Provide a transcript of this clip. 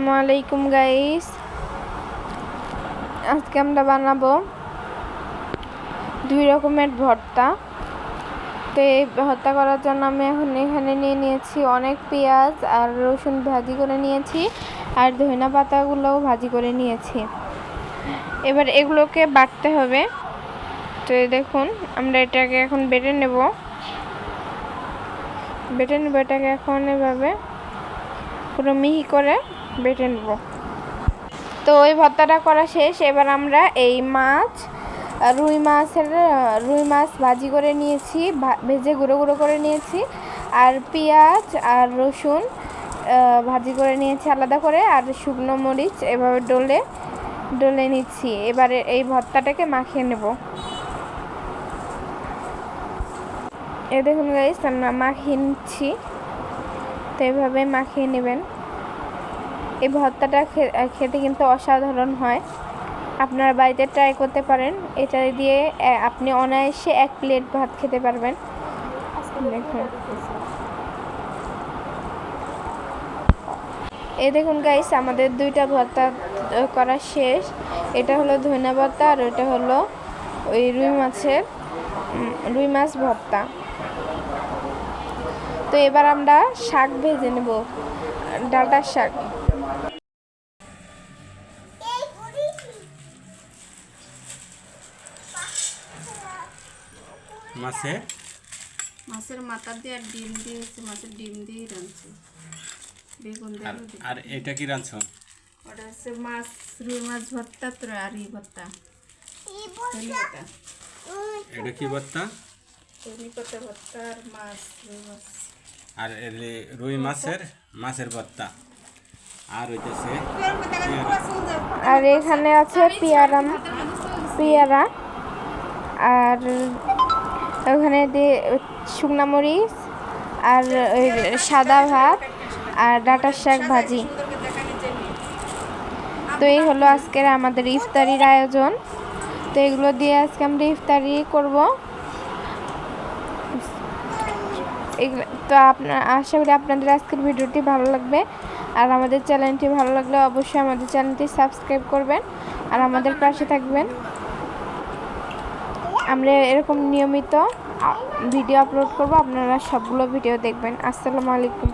আসসালামু আলাইকুম গাইস আজকে আমরা বানাবো দুই রকমের ভর্তা। তো এই ভর্তা করার জন্য আমি এখন এখানে নিয়ে নিয়েছি অনেক পেঁয়াজ আর রসুন ভাজি করে নিয়েছি আর ধনিয়া পাতাগুলোও ভাজি করে নিয়েছি। এবার এগুলোকে বাটতে হবে। তো দেখুন, আমরা এটাকে এখন বেটে নেব। বেটে নেব এটাকে এখন এভাবে পুরো মিহি করে। বেটে নেব। তো ওই ভর্তাটা করা শেষ। এবার আমরা এই মাছ, রুই মাছের, রুই মাছ ভাজি করে নিয়েছি ভেজে গুঁড়ো গুঁড়ো করে নিয়েছি। আর পেঁয়াজ আর রসুন ভাজি করে নিয়েছি আলাদা করে। আর শুকনো মরিচ এভাবে ডলে ডলে নিচ্ছি। এবারে এই ভর্তাটাকে মাখিয়ে নেব। এ দেখুন গাইস আমরা মাখিয়ে নিচ্ছি তো এভাবে মাখিয়ে নেবেন। এই ভর্তাটা খেতে কিন্তু অসাধারণ হয়। আপনারা বাড়িতে ট্রাই করতে পারেন। এটা দিয়ে আপনি অনায়াসে এক প্লেট ভাত খেতে পারবেন। দেখুন। দেখুন গাইস আমাদের দুইটা ভর্তা করা শেষ। এটা হলো ধনিয়া ভর্তা আর ওটা হলো ওই রুই মাছের রুই মাছ ভর্তা। তো এবার আমরা শাক ভেজে নেব। ডালটার শাক। মাছে মাছের মাথা দিয়ে আর ডিম দিয়েছে মাছের ডিম দিয়ে রাঁধছে। বেগুন দিয়ে আর এটা কি রাঁধছো? ওটা হচ্ছে মাছ রুই মাছ ভর্তা তো আর ই ভর্তা। এটা কি ভর্তা? ধনে পাতা ভর্তা আর মাছ রুই মাছ। আর রুই মাছের মাছের ভর্তা। আর হইতেছে আর এখানে আছে পেয়ারা পেয়ারা। আর ওখানে দিয়ে শুকনা মরিচ আর ওই সাদা ভাত আর ডাটার শাক ভাজি। তো এই হলো আজকের আমাদের ইফতারির আয়োজন। তো এগুলো দিয়ে আজকে আমরা ইফতারি করব। তো আপনার আশা করি আপনাদের আজকের ভিডিওটি ভালো লাগবে। আর আমাদের চ্যানেলটি ভালো লাগলে অবশ্যই আমাদের চ্যানেলটি সাবস্ক্রাইব করবেন। আর আমাদের পাশে থাকবেন। আমরা এরকম নিয়মিত ভিডিও আপলোড করব আপনারা সবগুলো ভিডিও দেখবেন। আসসালামু আলাইকুম।